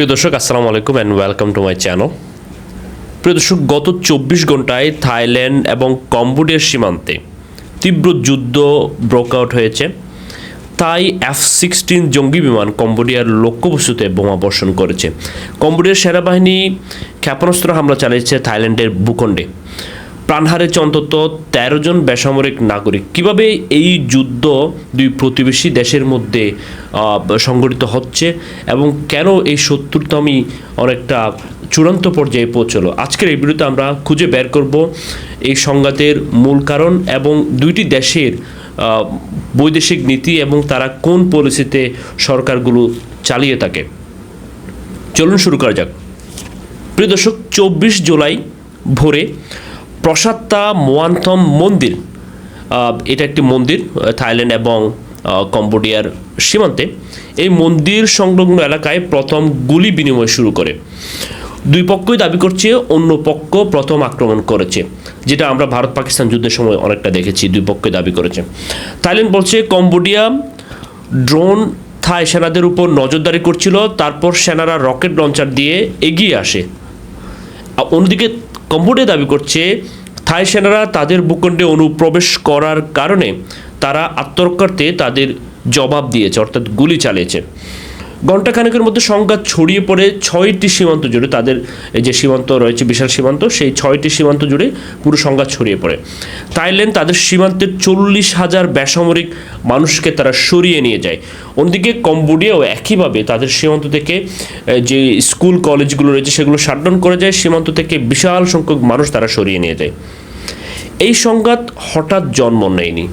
প্রিয় দর্শক, আসসালামু আলাইকুম and welcome to my channel প্রিয় দর্শক, গত চব্বিশ ঘন্টায় থাইল্যান্ড এবং কম্বোডিয়ার সীমান্তে তীব্র যুদ্ধ, ব্রোকআউট হয়েছে। তাই এফ সিক্সটিন জঙ্গি বিমান কম্বোডিয়ার লক্ষ্যবস্তুতে বোমা বর্ষণ করেছে। কম্বোডিয়ার সেনাবাহিনী ক্ষেপণাস্ত্র হামলা চালিয়েছে থাইল্যান্ডের ভূখণ্ডে। প্রাণ হারেছে অন্তত তেরো জন বেসামরিক নাগরিক। কীভাবে এই যুদ্ধ দুই প্রতিবেশী দেশের মধ্যে সংঘটিত হচ্ছে এবং কেন এই শত্রুতামি অনেকটা চূড়ান্ত পর্যায়ে পৌঁছলো? আজকের এই ভিডিওতে আমরা খুঁজে বের করব এই সংঘাতের মূল কারণ এবং দুইটি দেশের বৈদেশিক নীতি এবং তারা কোন পলিসিতে সরকারগুলো চালিয়ে থাকে। চলুন শুরু করা যাক। প্রিয় দর্শক, চব্বিশ জুলাই ভোরে প্রসাত্তা মোয়ান্থম মন্দির। এটা একটি মন্দির থাইল্যান্ড এবং কম্বোডিয়ার সীমান্তে। এই মন্দির সংলগ্ন এলাকায় প্রথম গুলি বিনিময় শুরু করে। দুই পক্ষই দাবি করছে, অন্য পক্ষ প্রথম আক্রমণ করেছে, যেটা আমরা ভারত পাকিস্তান যুদ্ধের সময় অনেকটা দেখেছি, দুই পক্ষই দাবি করেছে। থাইল্যান্ড বলছে, কম্বোডিয়া ড্রোন থাই সেনাদের উপর নজরদারি করছিল, তারপর সেনারা রকেট লঞ্চার দিয়ে এগিয়ে আসে। অন্যদিকে কম্বোডিয়া দাবি করছে, থাই সেনারা তাদের ভূখণ্ডে অনুপ্রবেশ করার কারণে তারা আত্মরক্ষার্থে তাদের জবাব দিয়েছে, অর্থাৎ গুলি চালিয়েছে। ঘণ্টাখানেকের মধ্যে সংঘাত ছড়িয়ে পড়ে ছয়টি সীমান্ত জুড়ে। তাদের যে সীমান্ত রয়েছে, বিশাল সীমান্ত, সেই ছয়টি সীমান্ত জুড়ে পুরো সংঘাত ছড়িয়ে পড়ে। থাইল্যান্ড তাদের সীমান্তের চল্লিশ হাজার বেসামরিক মানুষকে তারা সরিয়ে নিয়ে যায়। অন্যদিকে কম্বোডিয়াও একইভাবে তাদের সীমান্ত থেকে যে স্কুল, কলেজগুলো রয়েছে, সেগুলো শাটডাউন করে যায়। সীমান্ত থেকে বিশাল সংখ্যক মানুষ তারা সরিয়ে নিয়ে যায়। এই সংঘাত হঠাৎ জন্ম নেয়নি।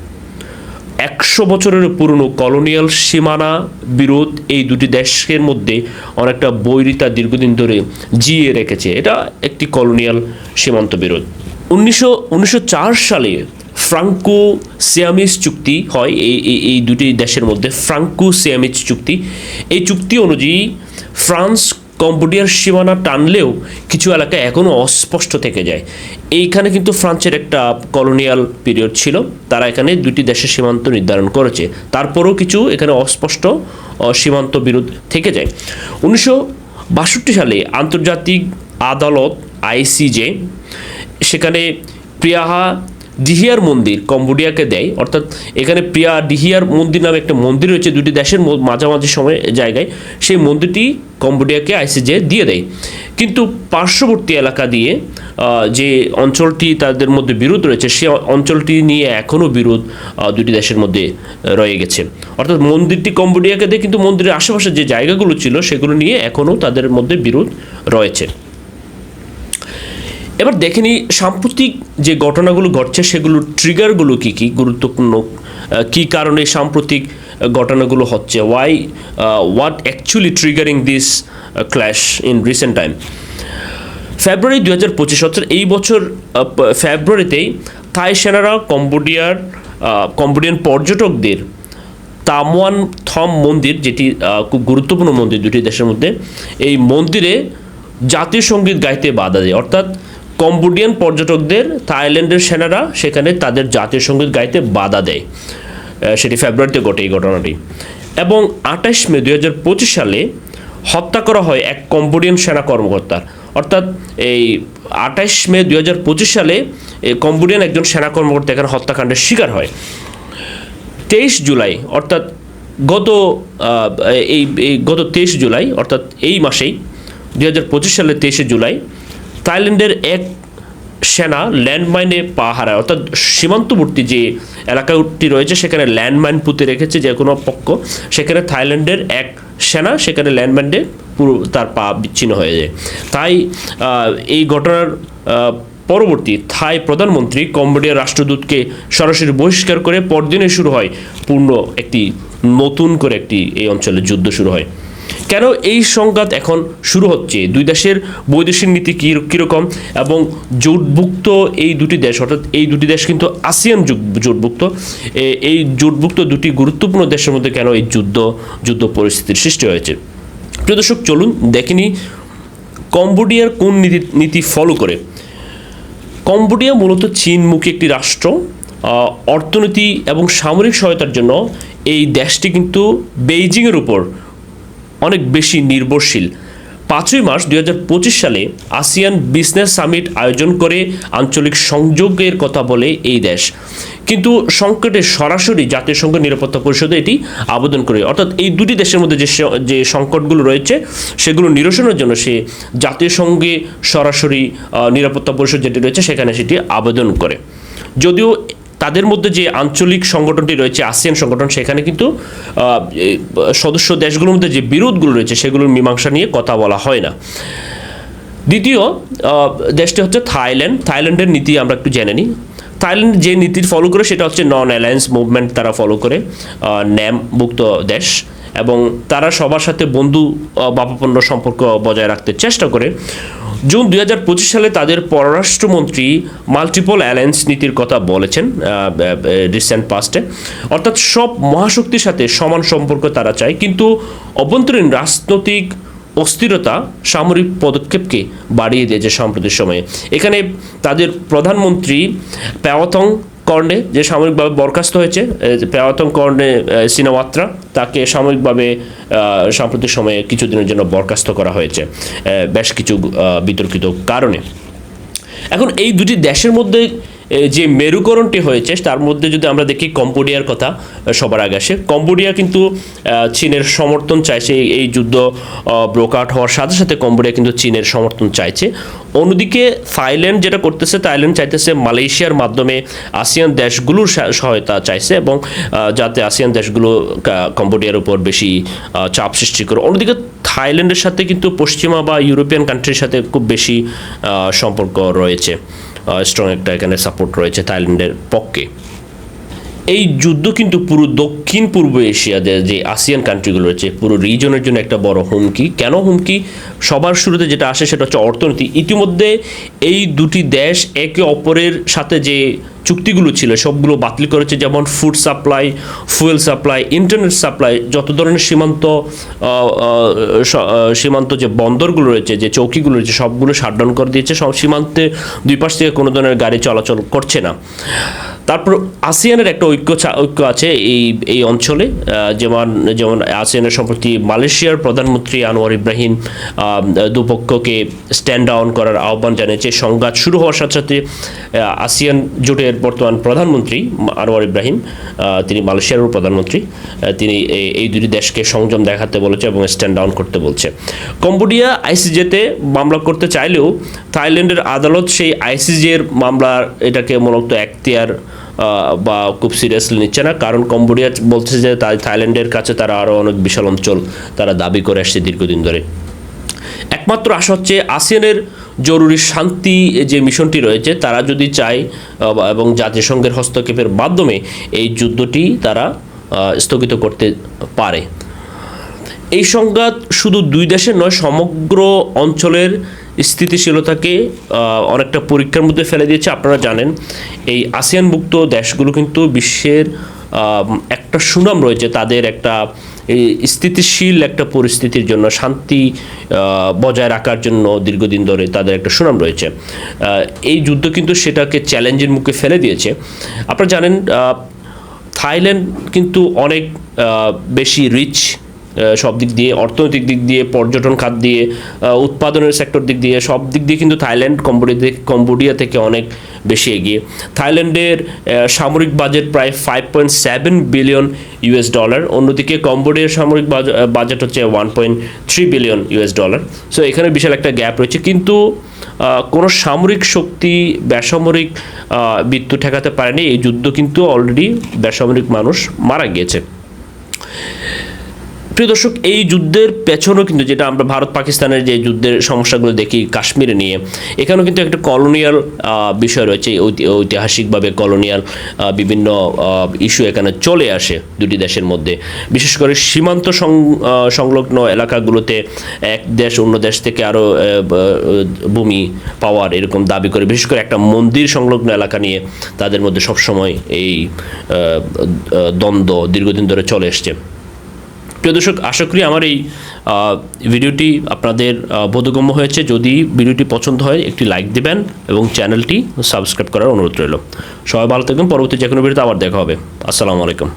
একশো বছরের পুরনো কলোনিয়াল সীমানা বিরোধ এই দুটি দেশের মধ্যে অনেকটা বৈরিতা দীর্ঘদিন ধরে জিয়ে রেখেছে। এটা একটি কলোনিয়াল সীমান্ত বিরোধ। উনিশশো উনিশশো সালে ফ্রাঙ্কো সিয়ামিস চুক্তি হয় এই- এই দুটি দেশের মধ্যে ফ্রাঙ্কো সিয়ামিস চুক্তি। এই চুক্তি অনুযায়ী ফ্রান্স কম্বোডিয়ার সীমানা টানলেও কিছু এলাকা এখনও অস্পষ্ট থেকে যায়। এইখানে কিন্তু ফ্রান্সের একটা কলোনিয়াল পিরিয়ড ছিল। তারা এখানে দুটি দেশের সীমান্ত নির্ধারণ করেছে। তারপরেও কিছু এখানে অস্পষ্ট সীমান্ত বিরোধ থেকে যায়। উনিশশো বাষট্টি সালে আন্তর্জাতিক আদালত, আইসিজে, সেখানে প্রিয়াহা ডিহিয়ার মন্দির কম্বোডিয়াকে দেয়। অর্থাৎ এখানে প্রিয়া ডিহিয়ার মন্দির নামে একটা মন্দির রয়েছে, দুটি দেশের মাঝামাঝি সময় জায়গায়। সেই মন্দিরটি কম্বোডিয়াকে আইসিজে দিয়ে দেয়। কিন্তু পার্শ্ববর্তী এলাকা দিয়ে যে অঞ্চলটি তাদের মধ্যে বিরোধ রয়েছে, সে অঞ্চলটি নিয়ে এখনও বিরোধ দুটি দেশের মধ্যে রয়ে গেছে। অর্থাৎ মন্দিরটি কম্বোডিয়াকে দেয়, কিন্তু মন্দিরের আশেপাশে যে জায়গাগুলো ছিল, সেগুলো নিয়ে এখনও তাদের মধ্যে বিরোধ রয়েছে। এবার দেখে নিই সাম্প্রতিক যে ঘটনাগুলো ঘটছে, সেগুলোর ট্রিগারগুলো কী কী গুরুত্বপূর্ণ? কী কারণে সাম্প্রতিক ঘটনাগুলো হচ্ছে? Why what actually triggering this clash in recent time February দু হাজার পঁচিশ, অর্থাৎ এই বছর ফেব্রুয়ারিতেই থাই সেনারা কম্বোডিয়ার কম্বোডিয়ান পর্যটকদের তামওয়ান থম মন্দির, যেটি খুব গুরুত্বপূর্ণ মন্দির দুটি দেশের মধ্যে, এই মন্দিরে জাতীয় সংগীত গাইতে বাধা দেয়। অর্থাৎ কম্বোডিয়ান পর্যটকদের, থাইল্যান্ডের সেনারা সেখানে তাদের জাতীয় সংগীত গাইতে বাধা দেয়। সেটি ফেব্রুয়ারিতে ঘটে এই ঘটনাটি। এবং আঠাশ মে দুই হাজার পঁচিশ সালে হত্যা করা হয় এক কম্বোডিয়ান সেনা কর্মকর্তার। অর্থাৎ এই আঠাশ মে দুই হাজার পঁচিশ সালে এই কম্বোডিয়ান একজন সেনা কর্মকর্তা এখানে হত্যাকাণ্ডের শিকার হয়। তেইশ জুলাই, অর্থাৎ গত এই এই গত তেইশ জুলাই, অর্থাৎ এই মাসেই দুই হাজার পঁচিশ সালের তেইশে জুলাই থাইল্যান্ডের এক সেনা ল্যান্ডমাইনে পা হারায়। অর্থাৎ সীমান্তবর্তী যে এলাকাটি রয়েছে, সেখানে ল্যান্ডমাইন পুঁতে রেখেছে যে কোনো পক্ষ, সেখানে থাইল্যান্ডের এক সেনা, সেখানে ল্যান্ডমাইনে পুরো তার পা বিচ্ছিন্ন হয়ে যায়। তাই এই ঘটনার পরবর্তী থাই প্রধানমন্ত্রী কম্বোডিয়ার রাষ্ট্রদূতকে সরাসরি বহিষ্কার করে পরদিনে শুরু হয় পূর্ণ একটি নতুন করে একটি এই অঞ্চলে যুদ্ধ শুরু হয়। কেন এই সংঘাত এখন শুরু হচ্ছে? দুই দেশের বৈদেশিক নীতি কীরকম? এবং জোটভুক্ত এই দুটি দেশ, অর্থাৎ এই দুটি দেশ কিন্তু আসিয়ান জোট- জোটভুক্ত এই জোটভুক্ত দুটি গুরুত্বপূর্ণ দেশের মধ্যে কেন এই যুদ্ধ যুদ্ধ পরিস্থিতির সৃষ্টি হয়েছে? প্রিয় দর্শক, চলুন দেখিনি কম্বোডিয়ার কোন নীতি নীতি ফলো করে। কম্বোডিয়া মূলত চীনমুখী একটি রাষ্ট্র। অর্থনীতি এবং সামরিক সহায়তার জন্য এই দেশটি কিন্তু বেইজিংয়ের উপর অনেক বেশি নির্ভরশীল। পাঁচই মার্চ দু হাজার পঁচিশ সালে আসিয়ান বিজনেস সামিট আয়োজন করে আঞ্চলিক সংযোগের কথা বলে এই দেশ। কিন্তু সংকটে সরাসরি জাতিসংঘ নিরাপত্তা পরিষদে এটি আবেদন করে। অর্থাৎ এই দুটি দেশের মধ্যে যে যে সংকটগুলো রয়েছে, সেগুলো নিরসনের জন্য সে জাতিসংঘে সরাসরি নিরাপত্তা পরিষদ যেটি রয়েছে, সেখানে সেটি আবেদন করে। যদিও তাদের মধ্যে যে আঞ্চলিক সংগঠনটি রয়েছে, আসিয়ান সংগঠন, সেখানে কিন্তু সদস্য দেশগুলোর মধ্যে যে বিরোধগুলো রয়েছে, সেগুলোর মীমাংসা নিয়ে কথা বলা হয় না। দ্বিতীয় দেশটি হচ্ছে থাইল্যান্ড। থাইল্যান্ডের নীতি আমরা একটু জেনে নিই। থাইল্যান্ড যে নীতি ফলো করে, সেটা হচ্ছে নন অ্যালায়েন্স মুভমেন্ট তারা ফলো করে ন্যামভুক্ত দেশ। এবং তারা সবার সাথে বন্ধু বাপাপন্ন সম্পর্ক বজায় রাখতে চেষ্টা করে। জুন দুই হাজার পঁচিশ সালে তাদের পররাষ্ট্রমন্ত্রী মাল্টিপল অ্যালায়েন্স নীতির কথা বলেছেন রিসেন্ট পাস্টে। অর্থাৎ সব মহাশক্তির সাথে সমান সম্পর্ক তারা চায়, কিন্তু অভ্যন্তরীণ রাজনৈতিক অস্থিরতা সামরিক পদক্ষেপকে বাড়িয়ে দিয়েছে সাম্প্রতিক সময়ে। এখানে তাদের প্রধানমন্ত্রী প্যাওয়াথং কর্ণে, যে সাময়িকভাবে বরখাস্ত হয়েছে প্যাওয়াথং কর্ণে সিনেমাত্রা তাকে সাময়িকভাবে সাম্প্রতিক সময়ে কিছুদিনের জন্য বরখাস্ত করা হয়েছে বেশ কিছু বিতর্কিত কারণে। এখন এই দুটি দেশের মধ্যে যে মেরুকরণটি হয়েছে, তার মধ্যে যদি আমরা দেখি কম্বোডিয়ার কথা সবার আগে আসে। কম্বোডিয়া কিন্তু চীনের সমর্থন চাইছে, এই- যুদ্ধ ব্রোকআউট হওয়ার সাথে সাথে কম্বোডিয়া কিন্তু চীনের সমর্থন চাইছে। অন্যদিকে থাইল্যান্ড যেটা করতেছে, থাইল্যান্ড চাইতেছে মালয়েশিয়ার মাধ্যমে আসিয়ান দেশগুলোর সহায়তা চাইছে এবং যাতে আসিয়ান দেশগুলো কম্বোডিয়ার উপর বেশি চাপ সৃষ্টি করে। অন্যদিকে থাইল্যান্ডের সাথে কিন্তু পশ্চিমা বা ইউরোপিয়ান কান্ট্রির সাথে খুব বেশি সম্পর্ক রয়েছে। স্ট্রং একটা এখানে সাপোর্ট রয়েছে থাইল্যান্ডের পক্ষে। এই যুদ্ধ কিন্তু পুরো দক্ষিণ পূর্ব এশিয়াতে যে আসিয়ান কান্ট্রিগুলো রয়েছে, পুরো রিজনের জন্য একটা বড় হুমকি। কেন হুমকি? সবার শুরুতে যেটা আসে সেটা হচ্ছে অর্থনীতি। ইতিমধ্যে এই দুটি দেশ একে অপরের সাথে যে চুক্তিগুলো ছিল, সবগুলো বাতিল করেছে, যেমন food supply fuel supply internet supply যত ধরনের সীমান্ত সীমান্ত যে বন্দরগুলো রয়েছে, যে চৌকিগুলো রয়েছে, সবগুলো শাটডাউন করে দিয়েছে। সব সীমান্তে দুই পাশ থেকে কোনো ধরনের গাড়ি চলাচল করছে না। তারপর আসিয়ানের একটা ঐক্য ঐক্য আছে এই এই অঞ্চলে যেমন যেমন আসিয়ানের সম্প্রতি মালয়েশিয়ার প্রধানমন্ত্রী আনোয়ার ইব্রাহিম দুপক্ষকে স্ট্যান্ড ডাউন করার আহ্বান জানিয়েছে। সংঘাত শুরু হওয়ার সাথে সাথে আসিয়ান জোটের বর্তমান প্রধানমন্ত্রী আনোয়ার ইব্রাহিম তিনি মালয়েশিয়ারও প্রধানমন্ত্রী তিনি এই- দুটি দেশকে সংযম দেখাতে বলেছে এবং স্ট্যান্ড ডাউন করতে বলছে। কম্বোডিয়া আইসিজেতে মামলা করতে চাইলেও, থাইল্যান্ডের আদালত সেই আইসিজের মামলার এটাকে মূলত এখতিয়ার বা খুব সিরিয়াসলি নিচ্ছে না। কারণ কম্বোডিয়া বলছে যে তাই থাইল্যান্ডের কাছে তারা আরও অনেক বিশাল অঞ্চল তারা দাবি করে আসছে দীর্ঘদিন ধরে। একমাত্র আশা হচ্ছে আসিয়ানের জরুরি শান্তি যে মিশনটি রয়েছে, তারা যদি চায় এবং জাতিসংঘের হস্তক্ষেপের মাধ্যমে এই যুদ্ধটি তারা স্থগিত করতে পারে। এই সংঘাত শুধু দুই দেশের নয়, সমগ্র অঞ্চলের স্থিতিশীলতাকে অনেকটা পরীক্ষার মধ্যে ফেলে দিয়েছে, আপনারা জানেন। এই আসিয়ানভুক্ত দেশগুলো কিন্তু বিশ্বের একটা সুনাম রয়েছে তাদের একটা স্থিতিশীল একটা পরিস্থিতির জন্য, শান্তি বজায় রাখার জন্য দীর্ঘদিন ধরে তাদের একটা সুনাম রয়েছে। এই যুদ্ধ কিন্তু সেটাকে চ্যালেঞ্জের মুখে ফেলে দিয়েছে। আপনারা জানেন থাইল্যান্ড কিন্তু অনেক বেশি রিচ সব দিক দিয়ে, অর্থনৈতিক দিক দিয়ে, পর্যটন খাত দিয়ে উৎপাদনের সেক্টর দিক দিয়ে, সব দিক দিয়ে কিন্তু থাইল্যান্ড, কম্বোডিয়া কম্বোডিয়া থেকে অনেক বেশি এগিয়ে। থাইল্যান্ডের সামরিক বাজেট প্রায় five point seven billion US dollar অন্যদিকে কম্বোডিয়ার সামরিক বাজেট হচ্ছে one point three billion US dollar so এখানে বিশাল একটা গ্যাপ রয়েছে। কিন্তু কোনো সামরিক শক্তি, বেসামরিক মৃত্যু ঠেকাতে পারেনি। এই যুদ্ধ কিন্তু অলরেডি বেসামরিক মানুষ মারা গিয়েছে। প্রিয় দর্শক, এই যুদ্ধের পেছনেও কিন্তু যেটা আমরা ভারত পাকিস্তানের যে যুদ্ধের সমস্যাগুলো দেখি কাশ্মীরে নিয়ে, এখানেও কিন্তু একটা কলোনিয়াল বিষয় রয়েছে। ঐতি- ঐতিহাসিকভাবে কলোনিয়াল বিভিন্ন ইস্যু এখানে চলে আসে দুটি দেশের মধ্যে। বিশেষ করে সীমান্ত সংলগ্ন এলাকাগুলোতে এক দেশ অন্য দেশ থেকে আরও ভূমি পাওয়ার এরকম দাবি করে। বিশেষ করে একটা মন্দির সংলগ্ন এলাকা নিয়ে তাদের মধ্যে সবসময় এই দ্বন্দ্ব দীর্ঘদিন ধরে চলে এসছে। প্রিয় দর্শক, আশা করি আমার এই ভিডিওটি আপনাদের বোধগম্য হয়েছে। যদি ভিডিওটি পছন্দ হয়, একটি লাইক দেবেন এবং চ্যানেলটি সাবস্ক্রাইব করার অনুরোধ রইল। সবাই ভালো থাকবেন। পরবর্তী যে কোনো ভিডিওতে আবার দেখা হবে। আসসালামু আলাইকুম।